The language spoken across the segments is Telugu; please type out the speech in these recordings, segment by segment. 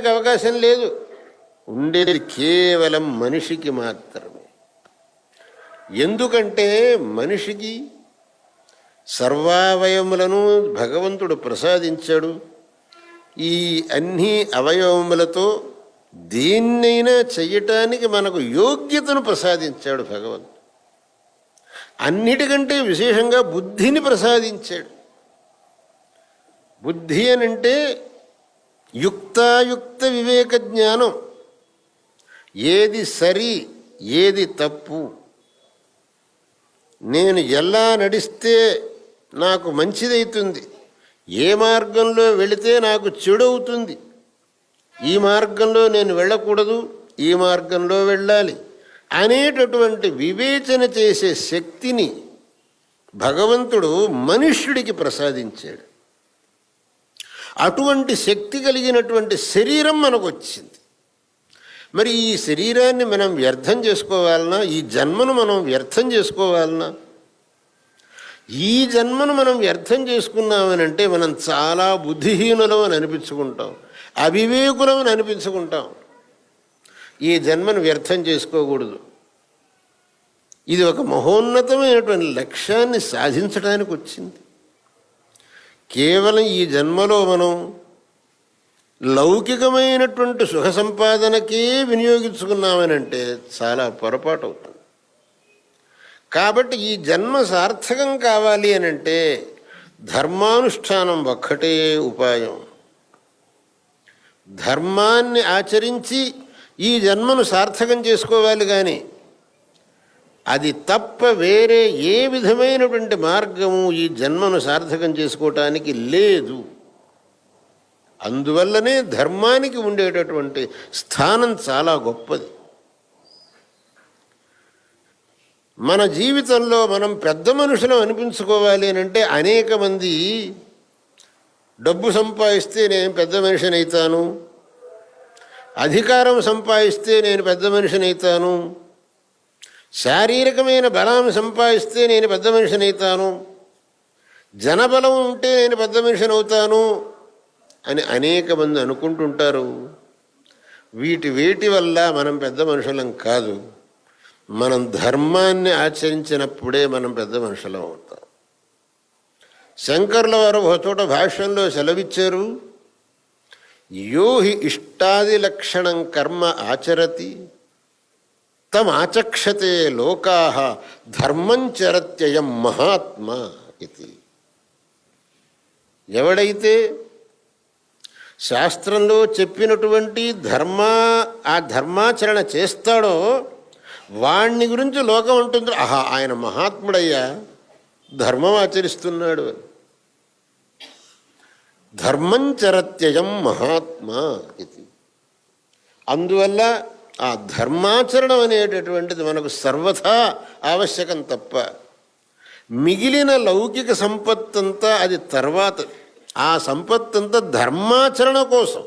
అవకాశం లేదు. ఉండేది కేవలం మనిషికి మాత్రమే. ఎందుకంటే మనిషికి సర్వావయములను భగవంతుడు ప్రసాదించాడు. ఈ అన్ని అవయవములతో దేన్నైనా చెయ్యటానికి మనకు యోగ్యతను ప్రసాదించాడు భగవంతుడు. అన్నిటికంటే విశేషంగా బుద్ధిని ప్రసాదించాడు. బుద్ధి అనంటే యుక్తాయుక్త వివేక జ్ఞానం ఏది సరి ఏది తప్పు నేను ఎలా నడిస్తే నాకు మంచిదవుతుంది ఏ మార్గంలో వెళితే నాకు చెడు అవుతుంది ఈ మార్గంలో నేను వెళ్ళకూడదు ఈ మార్గంలో వెళ్ళాలి అనేటటువంటి వివేచన చేసే శక్తిని భగవంతుడు మనుష్యుడికి ప్రసాదించాడు. అటువంటి శక్తి కలిగినటువంటి శరీరం మనకు వచ్చింది మరి ఈ శరీరాన్ని మనం వ్యర్థం చేసుకోవాలన్నా ఈ జన్మను మనం వ్యర్థం చేసుకోవాలన్నా ఈ జన్మను మనం వ్యర్థం చేసుకున్నామనంటే మనం చాలా బుద్ధిహీనులం అని అనిపించుకుంటాం అవివేకులం అని అనిపించుకుంటాం. ఈ జన్మను వ్యర్థం చేసుకోకూడదు. ఇది ఒక మహోన్నతమైనటువంటి లక్ష్యాన్ని సాధించడానికి వచ్చింది కేవలం ఈ జన్మలో మనం లౌకికమైనటువంటి సుఖ సంపాదనకే వినియోగించుకున్నామనంటే చాలా పొరపాటు అవుతుంది కాబట్టి ఈ జన్మ సార్థకం కావాలి అని అంటే ధర్మానుష్ఠానం ఒక్కటే ఉపాయం. ధర్మాన్ని ఆచరించి ఈ జన్మను సార్థకం చేసుకోవాలి కానీ అది తప్ప వేరే ఏ విధమైనటువంటి మార్గము ఈ జన్మను సార్థకం చేసుకోవటానికి లేదు. అందువల్లనే ధర్మానికి ఉండేటటువంటి స్థానం చాలా గొప్పది. మన జీవితంలో మనం పెద్ద మనుషులం అనిపించుకోవాలి అని అంటే అనేక మంది డబ్బు సంపాదిస్తే నేను పెద్ద మనిషిని అవుతాను అధికారం సంపాదిస్తే నేను పెద్ద మనిషిని అవుతాను శారీరకమైన బలం సంపాదిస్తే నేను పెద్ద మనిషిని అవుతాను జనబలం ఉంటే నేను పెద్ద మనిషిని అవుతాను అని అనేక మంది అనుకుంటుంటారు. వీటి వేటి వల్ల మనం పెద్ద మనుషులం కాదు. మనం ధర్మాన్ని ఆచరించినప్పుడే మనం పెద్ద మనుషులం అవుతాం. శంకర్ల వారు ఒక చోట భాష్యంలో సెలవిచ్చారు యోహి ఇష్టాది లక్షణం కర్మ ఆచరతి తమాచక్షతే లోకా ధర్మం చరత్యయం మహాత్మ ఇది. ఎవడైతే శాస్త్రంలో చెప్పినటువంటి ధర్మ ఆ ధర్మాచరణ చేస్తాడో వాణ్ణి గురించి లోకం ఉంటుంది ఆహా ఆయన మహాత్ముడయ్యా ధర్మం ఆచరిస్తున్నాడు. అని ధర్మం చరత్యయం మహాత్మ ఇది. అందువల్ల ఆ ధర్మాచరణం అనేటటువంటిది మనకు సర్వథా ఆవశ్యకం తప్ప. మిగిలిన లౌకిక సంపత్తంతా అది తర్వాత. ఆ సంపత్తంతా ధర్మాచరణ కోసం.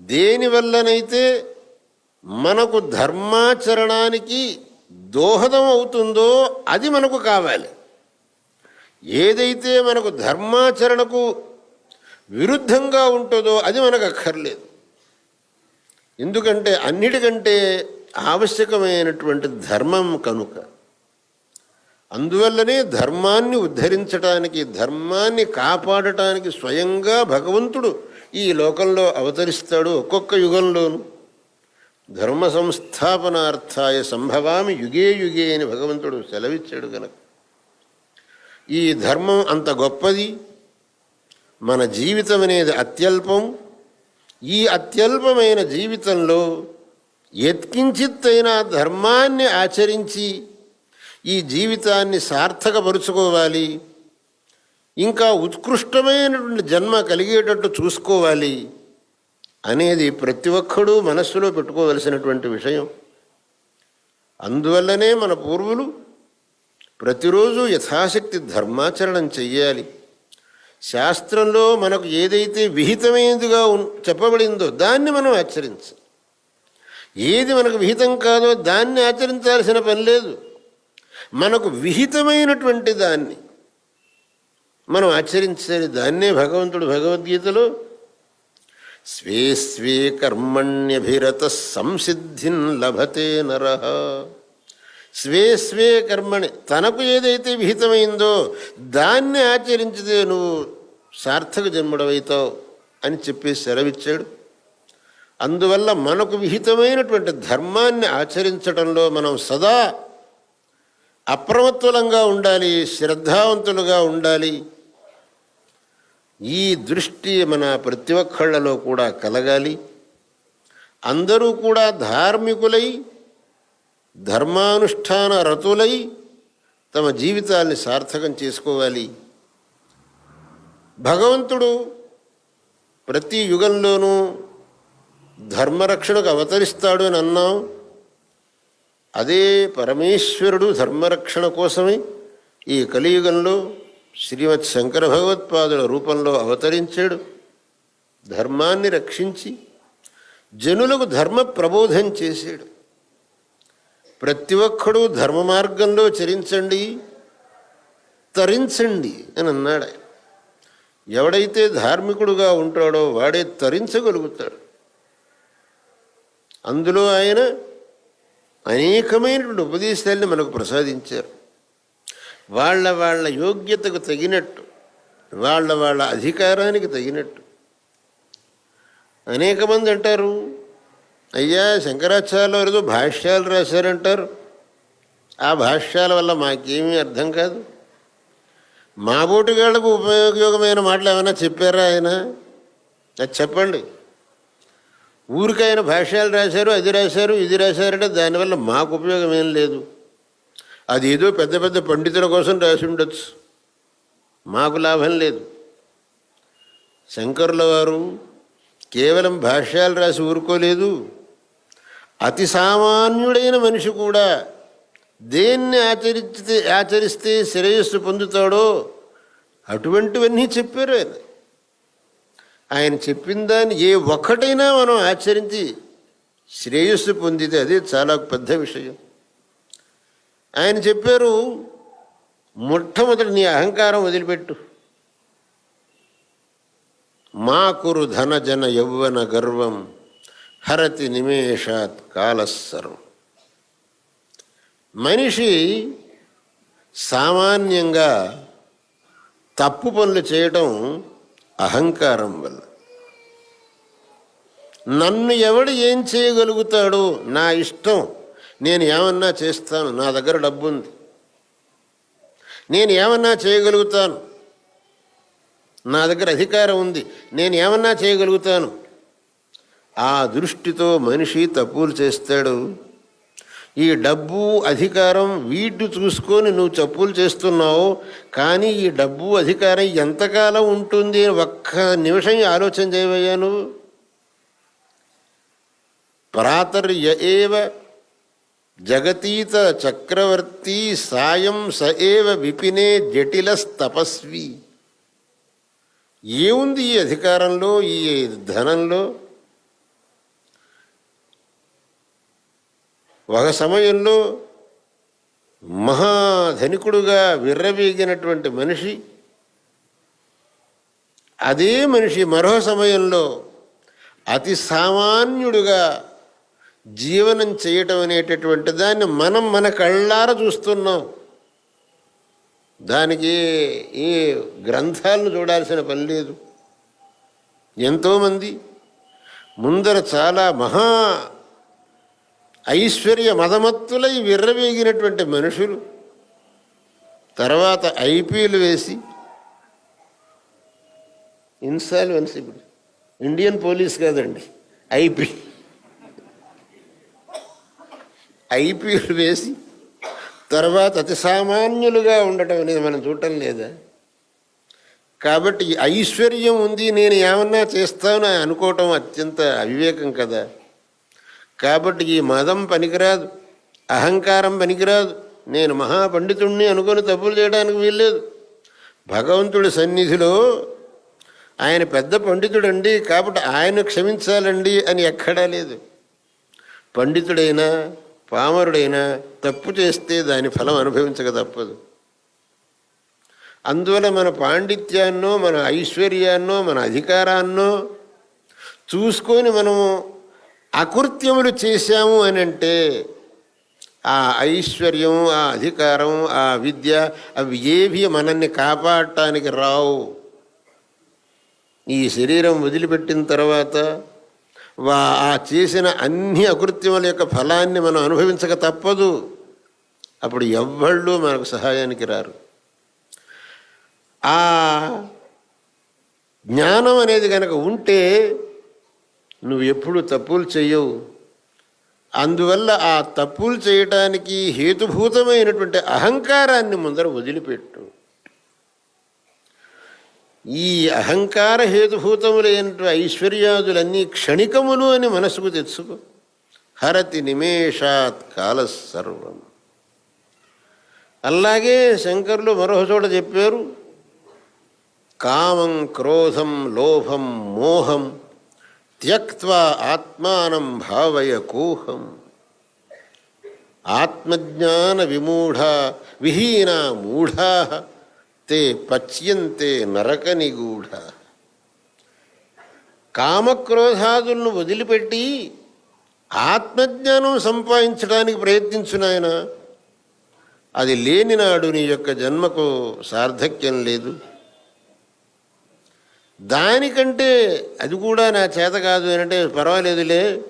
దేనివల్లనైతే మనకు ధర్మాచరణానికి దోహదం అవుతుందో అది మనకు కావాలి. ఏదైతే మనకు ధర్మాచరణకు విరుద్ధంగా ఉంటుందో అది మనకు అక్కర్లేదు. ఎందుకంటే అన్నిటికంటే ఆవశ్యకమైనటువంటి ధర్మం కనుక అందువల్లనే ధర్మాన్ని ఉద్ధరించడానికి ధర్మాన్ని కాపాడటానికి స్వయంగా భగవంతుడు ఈ లోకంలో అవతరిస్తాడు ఒక్కొక్క యుగంలోనూ. ధర్మ సంస్థాపనార్థాయ సంభవామి యుగే యుగే అని భగవంతుడు సెలవిచ్చాడు కనుక ఈ ధర్మం అంత గొప్పది మన జీవితం అనేది అత్యల్పం ఈ అత్యల్పమైన జీవితంలో ఎత్కించిత్తైనా ధర్మాన్ని ఆచరించి ఈ జీవితాన్ని సార్థకపరుచుకోవాలి ఇంకా ఉత్కృష్టమైనటువంటి జన్మ కలిగేటట్టు చూసుకోవాలి అనేది ప్రతి ఒక్కడూ మనస్సులో పెట్టుకోవలసినటువంటి విషయం. అందువల్లనే మన పూర్వులు ప్రతిరోజు యథాశక్తి ధర్మాచరణం చెయ్యాలి. శాస్త్రంలో మనకు ఏదైతే విహితమైనదిగా చెప్పబడిందో దాన్ని మనం ఆచరించాలి. ఏది మనకు విహితం కాదో దాన్ని ఆచరించాల్సిన పని లేదు. మనకు విహితమైనటువంటి దాన్ని మనం ఆచరించాలి దాన్నే భగవంతుడు భగవద్గీతలో స్వే స్వే కర్మణ్యభిరత సంసిద్ధిన్ లభతే నర. స్వే స్వే కర్మణి. తనకు ఏదైతే విహితమైందో దాన్ని ఆచరించితే నువ్వు సార్థక జన్ముడవైతావు అని చెప్పి సెలవిచ్చాడు. అందువల్ల మనకు విహితమైనటువంటి ధర్మాన్ని ఆచరించడంలో మనం సదా అప్రమత్తులంగా ఉండాలి శ్రద్ధావంతులుగా ఉండాలి. ఈ దృష్టి మన ప్రతి ఒక్కళ్ళలో కూడా కలగాలి. అందరూ కూడా ధార్మికులై ధర్మానుష్ఠాన రతులై తమ జీవితాల్ని సార్థకం చేసుకోవాలి. భగవంతుడు ప్రతి యుగంలోనూ ధర్మరక్షణకు అవతరిస్తాడు అని అన్నాం. అదే పరమేశ్వరుడు ధర్మరక్షణ కోసమే ఈ కలియుగంలో శ్రీమత్ శంకర భగవత్పాదుల రూపంలో అవతరించాడు. ధర్మాన్ని రక్షించి జనులకు ధర్మ ప్రబోధం చేశాడు. ప్రతి ఒక్కడూ ధర్మ మార్గంలో చరించండి తరించండి అని అన్నాడు ఆయన. ఎవడైతే ధార్మికుడుగా ఉంటాడో వాడే తరించగలుగుతాడు. అందులో ఆయన అనేకమైనటువంటి ఉపదేశాలని మనకు ప్రసాదించారు. వాళ్ళ వాళ్ళ యోగ్యతకు తగినట్టు వాళ్ళ వాళ్ళ అధికారానికి తగినట్టు. అనేక మంది అంటారు అయ్యా శంకరాచార్యులు ఏదో భాష్యాలు రాశారంటారు. ఆ భాష్యాల వల్ల మాకేమీ అర్థం కాదు. మా బోటుగాళ్ళకు ఉపయోగమైన మాటలు ఏమైనా చెప్పారా ఆయన? అది చెప్పండి. ఊరికి ఆయన భాష్యాలు రాశారు అది రాశారు ఇది రాశారంటే దానివల్ల మాకు ఉపయోగం ఏం లేదు. అది ఏదో పెద్ద పెద్ద పండితుల కోసం రాసి ఉండొచ్చు. మాకు లాభం లేదు. శంకరుల వారు కేవలం భాష్యాలు రాసి ఊరుకోలేదు. అతి సామాన్యుడైన మనిషి కూడా దేన్ని ఆచరిస్తే ఆచరిస్తే శ్రేయస్సు పొందుతాడో అటువంటివన్నీ చెప్పారు ఆయన. ఆయన చెప్పిన దాన్ని ఏ ఒక్కటైనా మనం ఆచరించి శ్రేయస్సు పొందితే అదే చాలా పెద్ద విషయం. ఆయన చెప్పారు మొట్టమొదటి నీ అహంకారం వదిలిపెట్టు. మా కురు ధన జన యౌవన గర్వం హరతి నిమేషాత్ కాలస్సరం మనిషి సామాన్యంగా తప్పు పనులు చేయటం అహంకారం వల్ల. నన్ను ఎవడు ఏం చేయగలుగుతాడు నా ఇష్టం. నేను ఏమన్నా చేస్తాను నా దగ్గర డబ్బు ఉంది నేను ఏమన్నా చేయగలుగుతాను నా దగ్గర అధికారం ఉంది. నేను ఏమన్నా చేయగలుగుతాను ఆ దృష్టితో మనిషి తప్పులు చేస్తాడు. ఈ డబ్బు అధికారం వీటి చూసుకొని నువ్వు తప్పులు చేస్తున్నావు కానీ ఈ డబ్బు అధికారం ఎంతకాలం ఉంటుంది అని ఒక్క నిమిషం ఆలోచన చేయవయ్యా నువ్వు. ప్రాతర్య ఏవ జగతీత చక్రవర్తి సాయం స ఏవ విపినే జటిల తపస్వి ఏముంది ఈ అధికారంలో ఈ ధనంలో? ఒక సమయంలో మహాధనికుడుగా విర్రవీగినటువంటి మనిషి అదే మనిషి మరో సమయంలో అతి సామాన్యుడుగా జీవనం చేయటం అనేటటువంటి దాన్ని మనం మన కళ్ళార చూస్తున్నాం. దానికి ఏ గ్రంథాలను చూడాల్సిన పని లేదు. ఎంతోమంది ముందర చాలా మహా ఐశ్వర్య మదమత్తులై విర్రవేగినటువంటి మనుషులు. తర్వాత ఐపీలు వేసి ఇన్సాల్వెన్స్ ఇప్పుడు. ఇండియన్ పోలీస్ కాదండి ఐపీ. ఐపీలు వేసి తర్వాత అతి సామాన్యులుగా ఉండటం అనేది మనం చూడటం లేదా? కాబట్టి ఐశ్వర్యం ఉంది నేను ఏమన్నా చేస్తాను అనుకోవటం అత్యంత అవివేకం కదా. కాబట్టి ఈ మదం పనికిరాదు అహంకారం పనికిరాదు. నేను మహాపండితుణ్ణి అనుకొని తప్పులు చేయడానికి వీల్లేదు. భగవంతుడి సన్నిధిలో ఆయన పెద్ద పండితుడండి కాబట్టి ఆయన క్షమించాలండి అని ఎక్కడా లేదు. పండితుడైనా పామరుడైనా తప్పు చేస్తే దాని ఫలం అనుభవించక తప్పదు. అందువల్ల మన పాండిత్యాన్నో మన ఐశ్వర్యాన్నో మన అధికారాన్నో చూసుకొని మనము అకృత్యములు చేశాము అని అంటే ఆ ఐశ్వర్యం ఆ అధికారం ఆ విద్య అవి ఏవి మనల్ని కాపాడటానికి రావు. ఈ శరీరం వదిలిపెట్టిన తర్వాత వా ఆ చేసిన అన్ని అకృత్యముల యొక్క ఫలాన్ని మనం అనుభవించక తప్పదు. అప్పుడు ఎవ్వళ్ళు మనకు సహాయానికి రారు. ఆ జ్ఞానం అనేది కనుక ఉంటే నువ్వు ఎప్పుడు తప్పులు చెయ్యవు. అందువల్ల ఆ తప్పులు చేయటానికి హేతుభూతమైనటువంటి అహంకారాన్ని ముందర వదిలిపెట్టు. ఈ అహంకార హేతుభూతములైనటువంటి ఐశ్వర్యాదులన్నీ క్షణికములు అని మనసుకు తెచ్చుకో. హరతి నిమేషాత్ కాల సర్వం. అలాగే శంకరులు మరొక చోట చెప్పారు. కామం క్రోధం లోభం మోహం త్యక్వా ఆత్మానం భావయ కోహం. ఆత్మజ్ఞాన విమూఢ విహీన మూఢా తే పచ్యంతే నరక నిగూఢ. కామక్రోధాదులను వదిలిపెట్టి ఆత్మజ్ఞానం సంపాదించడానికి ప్రయత్నించు నాయన. అది లేని నాడు నీ యొక్క జన్మకు సార్థక్యం లేదు. దానికంటే అది కూడా నా చేత కాదు అని అంటే పర్వాలేదులే.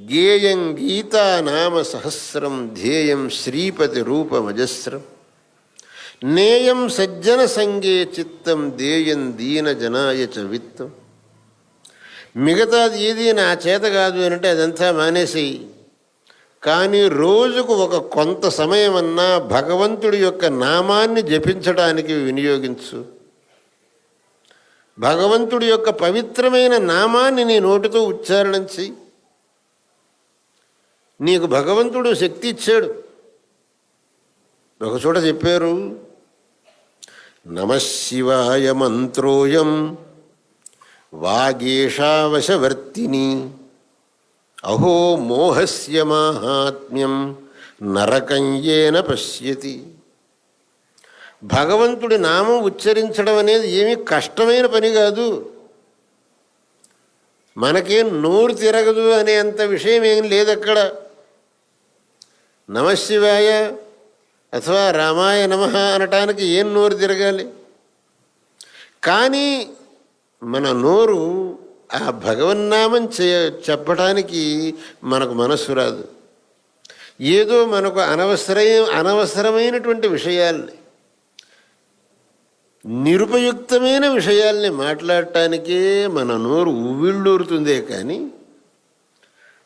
గేయం గీతా నామ సహస్రం ధ్యేయం శ్రీపతి రూపమజస్రం. నేయం సజ్జన సంగే చిత్తం దేయం దీన జనాయ చ విత్తం. మిగతాది ఏది నా చేత కాదు అంటే అదంతా మానేసి కానీ రోజుకు ఒక కొంత సమయమన్నా భగవంతుడి యొక్క నామాన్ని జపించడానికి వినియోగించు. భగవంతుడి యొక్క పవిత్రమైన నామాన్ని నీ నోటితో ఉచ్చారణం చెయ్యి. నీకు భగవంతుడు శక్తి ఇచ్చాడు. ఒకచోట చెప్పారు నమశివాయ మంత్రోయం వాగేషావశవర్తిని అహో మోహస్య మాహాత్మ్యం నరకంయేన పశ్యతి. భగవంతుడి నామం ఉచ్చరించడం అనేది ఏమీ కష్టమైన పని కాదు. మనకేం నోరు తిరగదు అనే అంత విషయం ఏం లేదు అక్కడ నమశివాయ అథవా రామాయ నమ అనటానికి ఏం నోరు తిరగాలి? కానీ మన నోరు ఆ భగవన్నామం చే చెప్పటానికి మనకు మనస్సు రాదు. ఏదో మనకు అనవసర అనవసరమైనటువంటి విషయాల్ని నిరుపయుక్తమైన విషయాల్ని మాట్లాడటానికే మన నోరు ఉవ్విళ్ళూరుతుందే కానీ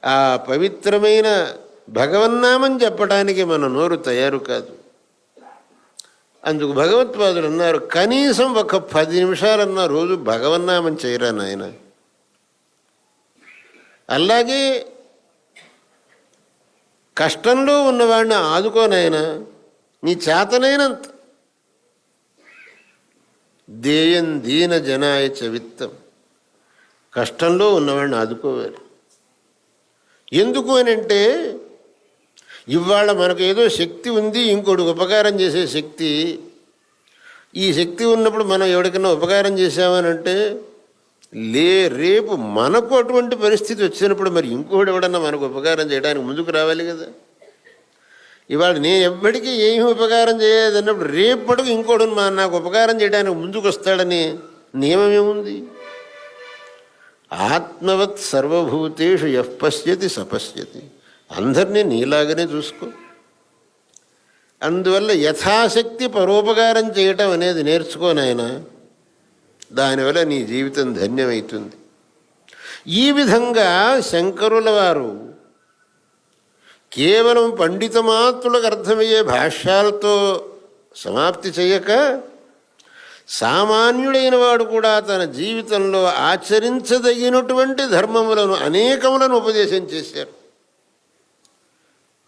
ఆ పవిత్రమైన భగవన్నామం చెప్పడానికి మన నోరు తయారు కాదు. అందుకు భగవత్పాదులు అన్నారు కనీసం ఒక పది నిమిషాలన్నా రోజు భగవన్నామం చేయరా నాయన? అలాగే కష్టంలో ఉన్నవాడిని ఆదుకోనైనా నీ చేతనైనంత దేయం దీన జనాయ చవిత్తం. కష్టంలో ఉన్నవాడిని ఆదుకోవాలి. ఎందుకు అని అంటే ఇవాళ మనకు ఏదో శక్తి ఉంది ఇంకోటి ఉపకారం చేసే శక్తి. ఈ శక్తి ఉన్నప్పుడు మనం ఎవరికైనా ఉపకారం చేసామని అంటే లే రేపు మనకు అటువంటి పరిస్థితి వచ్చినప్పుడు మరి ఇంకోటి ఎవడన్నా మనకు ఉపకారం చేయడానికి ముందుకు రావాలి కదా. ఇవాళ నేను ఎవ్వడికి ఏమి ఉపకారం చేయదన్నప్పుడు రేపటికి ఇంకోడు మా నాకు ఉపకారం చేయడానికి ముందుకు వస్తాడని నియమం ఏముంది? ఆత్మవత్ సర్వభూతేషు యః పశ్యతి సపశ్యతి అందరినీ నీలాగనే చూసుకో. అందువల్ల యథాశక్తి పరోపకారం చేయటం అనేది నేర్చుకోనాయన దానివల్ల నీ జీవితం ధన్యమవుతుంది ఈ విధంగా శంకరుల వారు కేవలం పండిత మాత్రులకు అర్థమయ్యే భాష్యాలతో సమాప్తి చేయక సామాన్యుడైన వాడు కూడా తన జీవితంలో ఆచరించదగినటువంటి ధర్మములను అనేకములను ఉపదేశం చేశారు.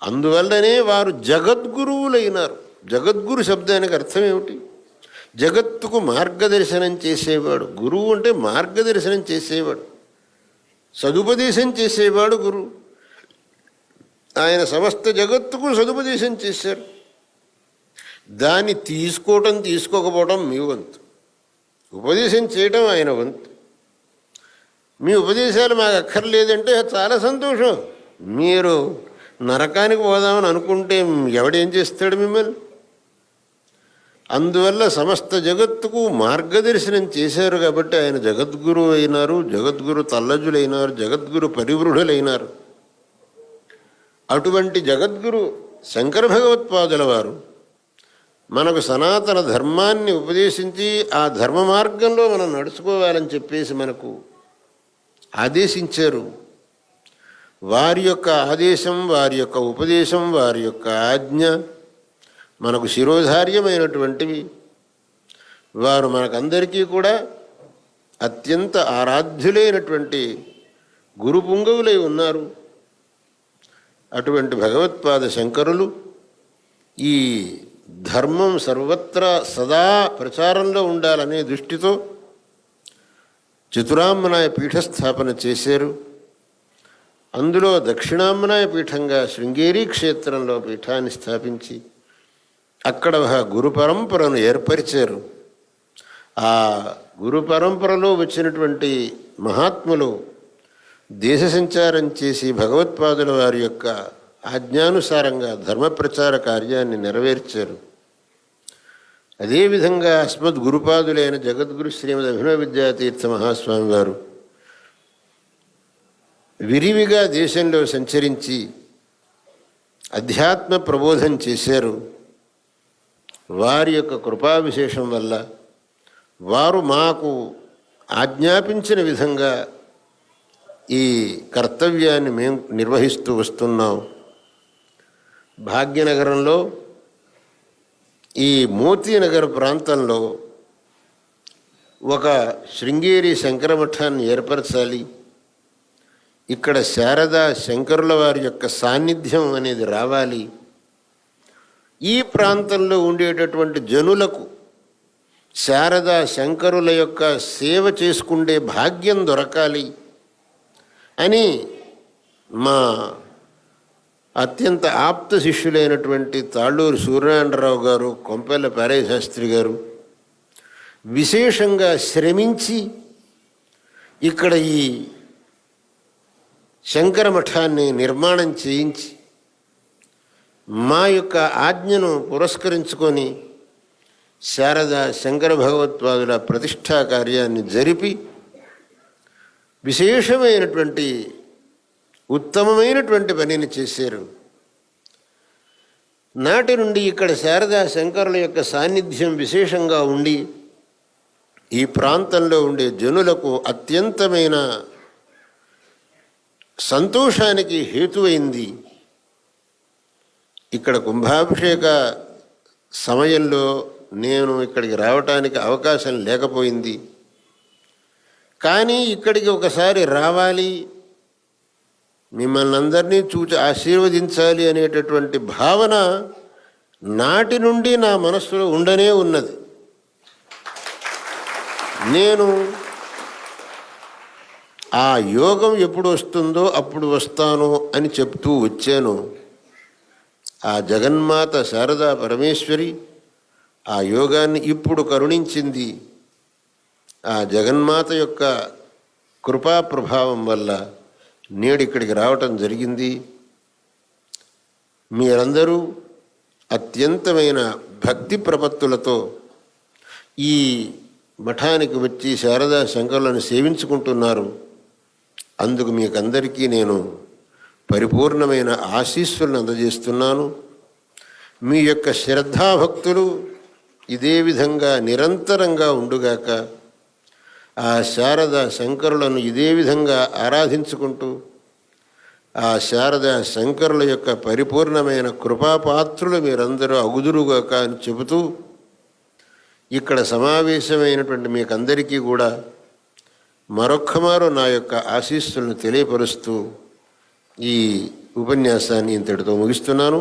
అందువల్లనే వారు జగద్గురువులైనారు. జగద్గురు శబ్దానికి అర్థం ఏమిటి? జగత్తుకు మార్గదర్శనం చేసేవాడు గురువు అంటే మార్గదర్శనం చేసేవాడు. సదుపదేశం చేసేవాడు గురువు. ఆయన సమస్త జగత్తుకు సదుపదేశం చేశారు దాన్ని తీసుకోవటం తీసుకోకపోవటం మీ వంతు. ఉపదేశం చేయటం ఆయన వంతు. మీ ఉపదేశాలు మాకు అక్కర్లేదంటే చాలా సంతోషం. మీరు నరకానికి పోదామని అనుకుంటే ఎవడేం చేస్తాడు మిమ్మల్ని? అందువల్ల సమస్త జగత్తుకు మార్గదర్శనం చేశారు కాబట్టి ఆయన జగద్గురు అయినారు జగద్గురు తల్లజులైనారు జగద్గురు పరివృఢులైనారు అటువంటి జగద్గురు శంకర భగవత్పాదుల వారు మనకు సనాతన ధర్మాన్ని ఉపదేశించి ఆ ధర్మ మార్గంలో మనం నడుచుకోవాలని చెప్పేసి మనకు ఆదేశించారు. వారి యొక్క ఆదేశం వారి యొక్క ఉపదేశం వారి యొక్క ఆజ్ఞ మనకు శిరోధార్యమైనటువంటివి. వారు మనకందరికీ కూడా అత్యంత ఆరాధ్యులైనటువంటి గురు పుంగవులై ఉన్నారు. అటువంటి భగవత్పాద శంకరులు ఈ ధర్మం సర్వత్రా సదా ప్రచారంలో ఉండాలనే దృష్టితో చతురామ్మనాయ పీఠస్థాపన చేశారు. అందులో దక్షిణామ్మనాయ పీఠంగా శృంగేరి క్షేత్రంలో పీఠాన్ని స్థాపించి అక్కడ ఒక గురు పరంపరను ఏర్పరిచారు. ఆ గురు పరంపరలో వచ్చినటువంటి మహాత్ములు దేశ సంచారం చేసి భగవత్పాదుల వారి యొక్క ఆజ్ఞానుసారంగా ధర్మ ప్రచార కార్యాన్ని నెరవేర్చారు. అదేవిధంగా అస్మద్ గురుపాదులైన జగద్గురు శ్రీమద్ అభినవ విద్యాతీర్థ మహాస్వామి వారు విరివిగా దేశంలో సంచరించి అధ్యాత్మ ప్రబోధం చేశారు. వారి యొక్క కృపావిశేషం వల్ల వారు మాకు ఆజ్ఞాపించిన విధంగా ఈ కర్తవ్యాన్ని మేము నిర్వహిస్తూ వస్తున్నాం. భాగ్యనగరంలో ఈ మోతీనగర్ ప్రాంతంలో ఒక శృంగేరి శంకరమఠాన్ని ఏర్పరచాలి. ఇక్కడ శారదా శంకరుల వారి యొక్క సాన్నిధ్యం అనేది రావాలి. ఈ ప్రాంతంలో ఉండేటటువంటి జనులకు శారదా శంకరుల యొక్క సేవ చేసుకుండే భాగ్యం దొరకాలి. అని మా అత్యంత ఆప్త శిష్యులైనటువంటి తాళ్ళూరు సూర్యనారాయణరావు గారు కొంపెల్ల పారయ్య శాస్త్రి గారు విశేషంగా శ్రమించి ఇక్కడ ఈ శంకర మఠాన్ని నిర్మాణం చేయించి మా యొక్క ఆజ్ఞను పురస్కరించుకొని శారద శంకర భగవత్పాదుల ప్రతిష్టా కార్యాన్ని జరిపి విశేషమైనటువంటి ఉత్తమమైనటువంటి పనిని చేశారు. నాటి నుండి ఇక్కడ శారదా శంకరుల యొక్క సాన్నిధ్యం విశేషంగా ఉండి ఈ ప్రాంతంలో ఉండే జనులకు అత్యంతమైన సంతోషానికి హేతువైంది. ఇక్కడ కుంభాభిషేక సమయంలో నేను ఇక్కడికి రావటానికి అవకాశం లేకపోయింది. కానీ ఇక్కడికి ఒకసారి రావాలి. మిమ్మల్ని అందరినీ చూచి ఆశీర్వదించాలి అనేటటువంటి భావన నాటి నుండి నా మనస్సులో ఉండనే ఉన్నది. నేను ఆ యోగం ఎప్పుడు వస్తుందో అప్పుడు వస్తాను అని చెప్తూ వచ్చాను. ఆ జగన్మాత శారదా పరమేశ్వరి ఆ యోగాన్ని ఇప్పుడు కరుణించింది. ఆ జగన్మాత యొక్క కృపా ప్రభావం వల్ల నేడు ఇక్కడికి రావటం జరిగింది. మీరందరూ అత్యంతమైన భక్తి ప్రపత్తులతో ఈ మఠానికి వచ్చి శారదా శంకరులను సేవించుకుంటున్నారు. అందుకు మీకందరికీ నేను పరిపూర్ణమైన ఆశీస్సులను అందజేస్తున్నాను. మీ యొక్క శ్రద్ధాభక్తులు ఇదే విధంగా నిరంతరంగా ఉండుగాక ఆ శారద శంకరులను ఇదే విధంగా ఆరాధించుకుంటూ ఆ శారద శంకరుల యొక్క పరిపూర్ణమైన కృపాపాత్రులు మీరందరూ అగుదురుగాక అని చెబుతూ ఇక్కడ సమావేశమైనటువంటి మీకందరికీ కూడా మరొక్కమారు నా యొక్క ఆశీస్సులను తెలియపరుస్తూ ఈ ఉపన్యాసాన్ని ఇంతటితో ముగిస్తున్నాను.